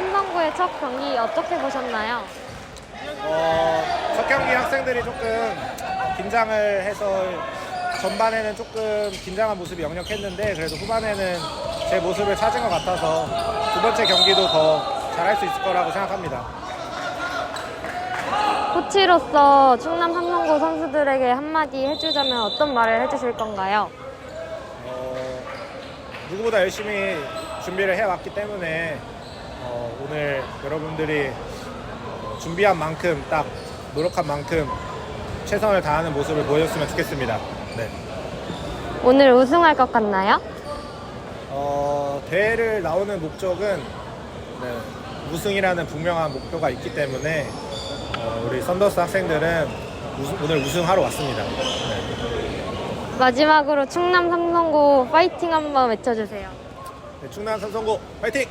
삼성구의 첫 경기 어떻게 보셨나요? 어, 첫 경기 학생들이 조금 긴장을 해서 전반에는 조금 긴장한 모습이 역력했는데 그래도 후반에는 제 모습을 찾은 것 같아서 두 번째 경기도 더 잘할 수 있을 거라고 생각합니다. 코치로서 충남 삼성고 선수들에게 한마디 해주자면 어떤 말을 해주실 건가요? 어, 누구보다 열심히 준비를 해왔기 때문에 어, 오늘 여러분들이 어, 준비한 만큼 딱 노력한 만큼 최선을 다하는 모습을 보여줬으면 좋겠습니다. 네. 오늘 우승할 것 같나요? 어, 대회를 나오는 목적은 네, 우승이라는 분명한 목표가 있기 때문에 어, 우리 썬더스 학생들은 우승- 오늘 우승하러 왔습니다. 네. 마지막으로 충남 삼성고 파이팅 한번 외쳐주세요. 네, 충남 삼성고 파이팅!